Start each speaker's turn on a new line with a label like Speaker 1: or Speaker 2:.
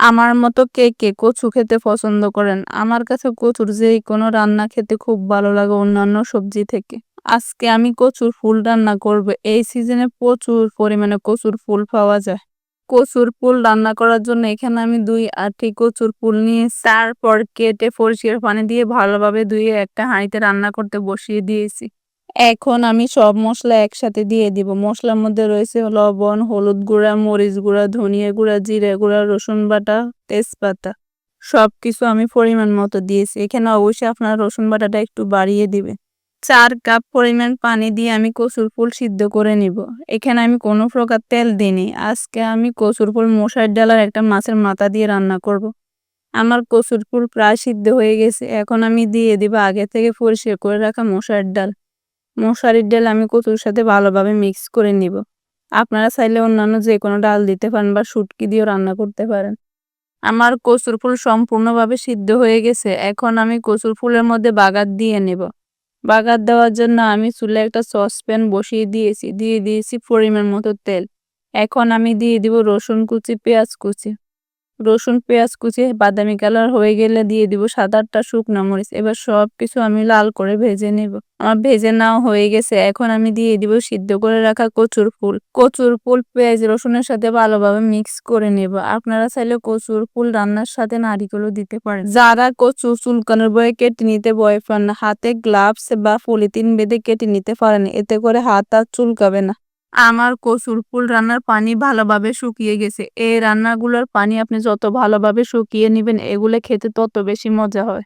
Speaker 1: আমার মতো কে কে কচু খেতে পছন্দ করেন? আমার কাছে কচুর যেই কোনো রান্না খেতে খুব ভালো লাগে অন্যান্য সবজি থেকে। আজকে আমি কচুর ফুল রান্না করব। এই সিজনে প্রচুর পরিমাণে কচুর ফুল পাওয়া যায়। কচুর ফুল রান্না করার জন্য এখানে আমি দুই আটি কচুর ফুল নিয়ে তারপর কেটে পরিষ্কার পানি দিয়ে ভালোভাবে ধুয়ে একটা হাঁড়িতে রান্না করতে বসিয়ে দিয়েছি। এখন আমি সব মশলা একসাথে দিয়ে দিব। মশলার মধ্যে রয়েছে লবণ, হলুদ গুঁড়া, মরিচ গুঁড়া, ধনিয়া গুঁড়া, জিরা গুঁড়া, রসুন বাটা, তেজপাতা। সব কিছু আমি পরিমাণ মতো দিয়েছি। এখানে অবশ্যই আপনার রসুন বাটাটা একটু বাড়িয়ে দিবেন চার কাপ পরিমাণ পানি দিয়ে আমি কচুর ফুল সিদ্ধ করে নিব। এখানে আমি কোনো প্রকার তেল দিইনি। আজকে আমি কচুর ফুল মশার ডালার একটা মাছের মাথা দিয়ে রান্না করব। আমার কচুর ফুল প্রায় সিদ্ধ হয়ে গেছে। এখন আমি দিয়ে দিব আগে থেকে পরিষ্কার করে রাখা মশার ডাল। মশারির ডাল আমি কচুর সাথে ভালোভাবে মিক্স করে নিব। আপনারা চাইলে অন্যান্য যে কোনো ডাল দিতে পারেন বা শুটকি দিয়েও রান্না করতে পারেন। আমার কচুর ফুল সম্পূর্ণভাবে সিদ্ধ হয়ে গেছে। এখন আমি কচুর ফুলের মধ্যে বাগার দিয়ে নেব। বাগার দেওয়ার জন্য আমি চুলে একটা সসপ্যান বসিয়ে দিয়েছি। দিয়ে দিয়েছি পরিমাণ মতো তেল। এখন আমি দিয়ে দিব রসুন কুচি, পেঁয়াজ কুচি। রসুন, পেঁয়াজ কুচি, বাদামি কালার হয়ে গেলে দিয়ে দিব সাত আটটা শুকনো মরিচ। এবার সব কিছু আমি লাল করে ভেজে নেব। আমার ভেজে নাও হয়ে গেছে। এখন আমি দিয়ে দিব সিদ্ধ করে রাখা কচুর ফুল। কচুর ফুল, পেঁয়াজ, রসুনের সাথে ভালোভাবে মিক্স করে নেব। আপনারা চাইলে কচুর ফুল রান্নার সাথে নারিকেলও দিতে পারেন। যারা কচু চুলকানোর বয়ে কেটে নিতে ভয় পান হাতে গ্লাভস বা পলিথিন বেঁধে কেটে নিতে পারেন। এতে করে হাত আর চুলকাবে না। আমার কচুর ফুল রান্নার পানি ভালোভাবে শুকিয়ে গেছে। এই রান্নাগুলোর পানি আপনি যত ভালোভাবে শুকিয়ে নেবেন, এগুলো খেতে তত বেশি মজা হয়।